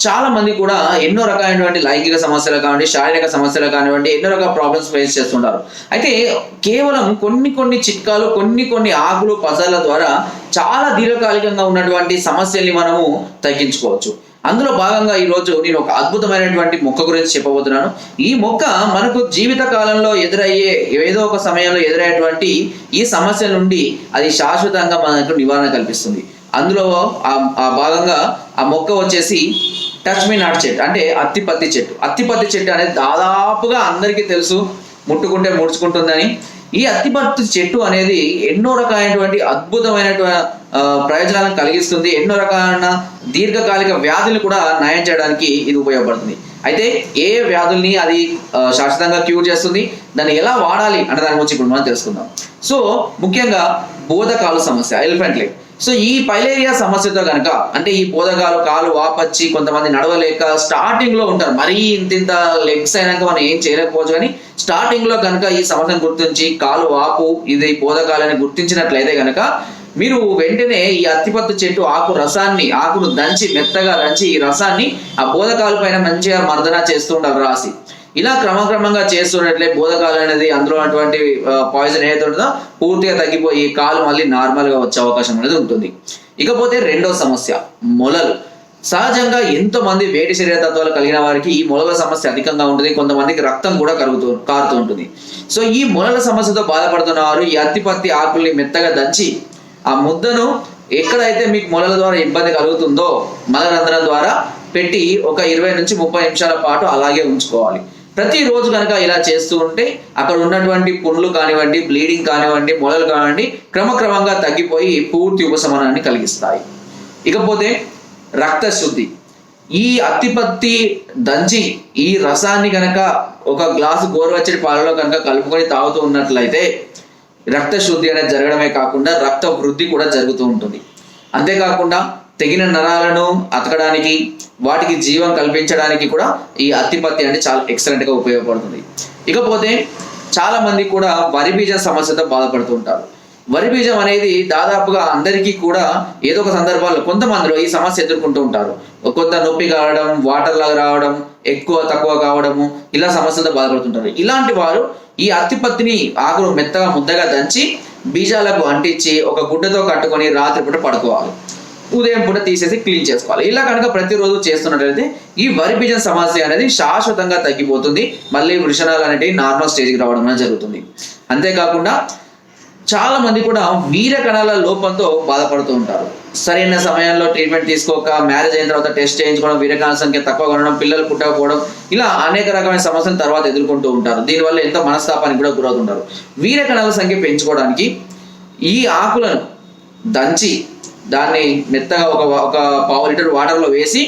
చాలా మంది కూడా ఎన్నో రకాలైనటువంటి లైంగిక సమస్యలు కానివ్వండి శారీరక సమస్యలు కానివ్వండి ఎన్నో రకాల ప్రాబ్లమ్స్ ఫేస్ చేస్తుంటారు. అయితే కేవలం కొన్ని కొన్ని చిట్కాలు కొన్ని కొన్ని ఆకులు పదాల ద్వారా చాలా దీర్ఘకాలికంగా ఉన్నటువంటి సమస్యల్ని మనము తగ్గించుకోవచ్చు. అందులో భాగంగా ఈ రోజు నేను ఒక అద్భుతమైనటువంటి మొక్క గురించి చెప్పబోతున్నాను. ఈ మొక్క మనకు జీవిత కాలంలో ఎదురయ్యే ఏదో ఒక సమయంలో ఎదురయ్యేటువంటి ఈ సమస్య నుండి అది శాశ్వతంగా మనకు నివారణ కల్పిస్తుంది. అందులో ఆ భాగంగా ఆ మొక్క వచ్చేసి టచ్ మీ నాట్ చెట్టు అంటే అత్తిపత్తి చెట్టు. అత్తిపత్తి చెట్టు అనేది దాదాపుగా అందరికీ తెలుసు ముట్టుకుంటే ముడుచుకుంటుందని. ఈ అత్తిపత్తి చెట్టు అనేది ఎన్నో రకాలైనటువంటి అద్భుతమైనటువంటి ప్రయోజనాలను కలిగిస్తుంది ఎన్నో రకాలైన దీర్ఘకాలిక వ్యాధులు కూడా నయం చేయడానికి ఇది ఉపయోగపడుతుంది. అయితే ఏ వ్యాధుల్ని అది శాశ్వతంగా క్యూర్ చేస్తుంది దాన్ని ఎలా వాడాలి అనే దాని గురించి ఇప్పుడు మనం తెలుసుకుందాం. సో ముఖ్యంగా బోధకాలు సమస్య ఎలిఫెంట్ లెగ్. సో ఈ పైలేరియా సమస్యతో కనుక అంటే ఈ బోధకాలు కాలు వాపచ్చి కొంతమంది నడవలేక స్టార్టింగ్లో ఉంటారు. మరీ ఇంత ఇంత లెగ్స్ అయినాక మనం ఏం చేయలేకపోవచ్చు కానీ స్టార్టింగ్లో కనుక ఈ సమస్యను గుర్తించి కాలు వాపు ఇది బోధకాలని గుర్తించినట్లయితే కనుక మీరు వెంటనే ఈ అత్తిపత్తు చెట్టు ఆకు రసాన్ని ఆకును దంచి మెత్తగా దంచి ఈ రసాన్ని ఆ బోధకాల పైన మంచిగా మర్దన చేస్తూ ఉండాలి రాసి ఇలా క్రమక్రమంగా చేస్తున్నట్లే బోధకాలు అనేది అందులో అటువంటి పాయిజన్ ఏదైతే ఉంటుందో పూర్తిగా తగ్గిపోయి కాలు మళ్ళీ నార్మల్గా వచ్చే అవకాశం అనేది ఉంటుంది. ఇకపోతే రెండో సమస్య మొలలు. సహజంగా ఎంతో మంది వేడి శరీర తత్వాలు కలిగిన వారికి ఈ మొలల సమస్య అధికంగా ఉంటుంది కొంతమందికి రక్తం కూడా కరుగుతూ కారుతూ ఉంటుంది. సో ఈ మొలల సమస్యతో బాధపడుతున్న వారు ఈ అత్తిపత్తి ఆకుల్ని మెత్తగా దంచి ఆ ముద్దను ఎక్కడైతే మీకు మొలల ద్వారా ఇబ్బంది కలుగుతుందో మలరంధ్రం ద్వారా పెట్టి ఒక ఇరవై నుంచి ముప్పై నిమిషాల పాటు అలాగే ఉంచుకోవాలి. ప్రతిరోజు కనుక ఇలా చేస్తూ ఉంటే అక్కడ ఉన్నటువంటి పుండ్లు కానివ్వండి బ్లీడింగ్ కానివ్వండి మొలలు కానివ్వండి క్రమక్రమంగా తగ్గిపోయి పూర్తి ఉపశమనాన్ని కలిగిస్తాయి. ఇకపోతే రక్తశుద్ధి. ఈ అత్తిపత్తి దంచి ఈ రసాన్ని కనుక ఒక గ్లాసు గోరువెచ్చటి పాలలో కనుక కలుపుకొని తాగుతూ ఉన్నట్లయితే రక్తశుద్ధి అనేది జరగడమే కాకుండా రక్త వృద్ధి కూడా జరుగుతూ ఉంటుంది. అంతేకాకుండా తెగిన నరాలను అతకడానికి వాటికి జీవం కల్పించడానికి కూడా ఈ అత్తిపత్తి అనేది చాలా ఎక్సలెంట్గా ఉపయోగపడుతుంది. ఇకపోతే చాలా మంది కూడా వరి బీజం సమస్యతో బాధపడుతూ ఉంటారు. వరి బీజం అనేది దాదాపుగా అందరికీ కూడా ఏదో ఒక సందర్భాల్లో కొంతమందిలో ఈ సమస్య ఎదుర్కొంటూ ఉంటారు. కొంత నొప్పి కావడం వాటర్ లాగా రావడం ఎక్కువ తక్కువ కావడము ఇలా సమస్యలతో బాధపడుతుంటారు. ఇలాంటి వారు ఈ అత్తిపత్తిని ఆకును మెత్తగా ముద్దగా దంచి బీజాలకు అంటించి ఒక గుడ్డతో కట్టుకొని రాత్రిపూట పడుకోవాలి. ఉదయం పూట తీసేసి క్లీన్ చేసుకోవాలి. ఇలా కనుక ప్రతిరోజు చేస్తున్నట్లయితే ఈ వరి బీజం సమస్య అనేది శాశ్వతంగా తగ్గిపోతుంది. మళ్ళీ వృషణాలు అనేటివి నార్మల్ స్టేజ్కి రావడం అనేది జరుగుతుంది. అంతేకాకుండా చాలా మంది కూడా వీర కణాల లోపంతో బాధపడుతూ ఉంటారు. సరైన సమయంలో ట్రీట్మెంట్ తీసుకోక మ్యారేజ్ అయిన తర్వాత టెస్ట్ చేయించుకోవడం వీరకణాల సంఖ్య తక్కువ ఉండడం పిల్లలు పుట్టకపోవడం ఇలా అనేక రకమైన సమస్యలు తర్వాత ఎదుర్కొంటూ ఉంటారు. దీనివల్ల ఎంతో మనస్తాపానికి కూడా గురవుతుంటారు. వీర కణాల సంఖ్య పెంచుకోవడానికి ఈ ఆకులను దంచి దాన్ని మెత్తగా ఒక ఒక పావు లీటర్ వాటర్లో వేసి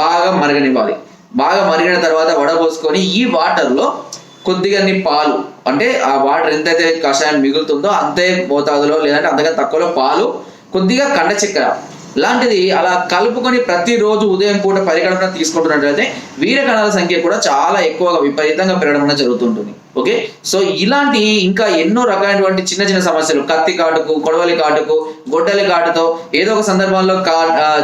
బాగా మరగనివ్వాలి. బాగా మరిగిన తర్వాత వడపోసుకొని ఈ వాటర్లో కొద్దిగా పాలు అంటే ఆ వాటర్ ఎంతైతే కషాయం మిగులుతుందో అంతే మోతాదులో లేదంటే అంతగా తక్కువలో పాలు కొద్దిగా కండ చక్కెర. లాంటిది అలా కలుపుకొని ప్రతిరోజు ఉదయం పూట పరిగణన తీసుకుంటున్నట్లయితే వీర కణాల సంఖ్య కూడా చాలా ఎక్కువగా విపరీతంగా పెరగడం జరుగుతుంటుంది. ఓకే సో ఇలాంటి ఇంకా ఎన్నో రకాలైనటువంటి చిన్న చిన్న సమస్యలు కత్తి కాటుకు కొడవలి కాటుకు గొడ్డలి కాటుతో ఏదో ఒక సందర్భంలో కా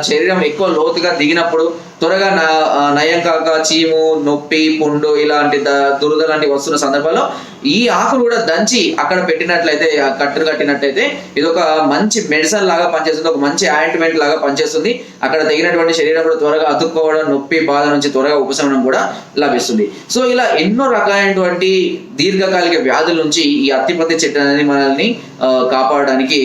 శరీరం ఎక్కువ లోతుగా దిగినప్పుడు త్వరగా న- నయం కాక చీము నొప్పి పుండు ఇలాంటి ద- దురద లాంటి వస్తున్న సందర్భంలో ఈ ఆకును కూడా దంచి అక్కడ పెట్టినట్లయితే ఆ కట్టినట్లయితే ఇది ఒక మంచి మెడిసిన్ లాగా పనిచేస్తుంది ఒక మంచి ఆయింట్మెంట్ లాగా పనిచేస్తుంది. అక్కడ తగినటువంటి శరీరం కూడా త్వరగా అతుక్కోవడం నొప్పి బాధ నుంచి త్వరగా ఉపశమనం కూడా లభిస్తుంది. సో ఇలా ఎన్నో రకాలైనటువంటి దీర్ఘకాలిక వ్యాధుల నుంచి ఈ అత్తిపత్తి చెట్టు అనేది మనల్ని కాపాడడానికి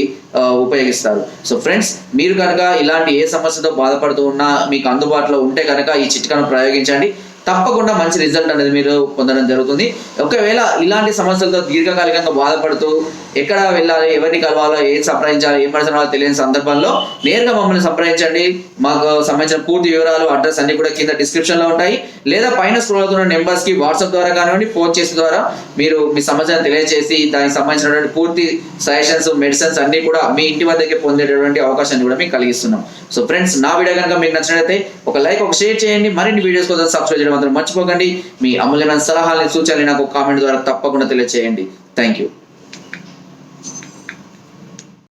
ఉపయోగిస్తారు. సో ఫ్రెండ్స్ మీరు కనుక ఇలాంటి ఏ సమస్యతో బాధపడుతూ ఉన్నా మీకు అందుబాటులో ఉంటే కనుక ఈ చిట్కాను ప్రయోగించండి. తప్పకుండా మంచి రిజల్ట్ అనేది మీరు పొందడం జరుగుతుంది. ఒకవేళ ఇలాంటి సమస్యలతో దీర్ఘకాలికంగా బాధపడుతూ ఎక్కడ వెళ్ళాలి ఎవరిని కలవాలో ఏం సంప్రదించాలి ఏం పరిశ్రమాలో తెలియని సందర్భంలో నేరుగా మమ్మల్ని సంప్రదించండి. మాకు సంబంధించిన పూర్తి వివరాలు అడ్రస్ అన్ని కూడా కింద డిస్క్రిప్షన్లో ఉంటాయి. లేదా పైన స్క్రోల్ అవుతున్న నెంబర్స్కి వాట్సాప్ ద్వారా కానివ్వండి ఫోన్ చేసిన ద్వారా మీరు మీ సమస్యను తెలియజేసి దానికి సంబంధించినటువంటి పూర్తి సజెషన్స్ మెడిసిన్స్ అన్ని కూడా మీ ఇంటి వద్దకే పొందేటటువంటి అవకాశాన్ని కూడా మీకు కలిగిస్తున్నాం. సో ఫ్రెండ్స్ నా వీడియో కనుక మీకు నచ్చినట్లయితే ఒక లైక్ ఒక షేర్ చేయండి. మరిన్ని వీడియోస్ కోసం సబ్స్క్రైబ్ చేయడం మాత్రం మర్చిపోకండి. మీ అమూల్యమైన సలహాలని సూచనలు నాకు కామెంట్ ద్వారా తప్పకుండా తెలియజేయండి థ్యాంక్ యూ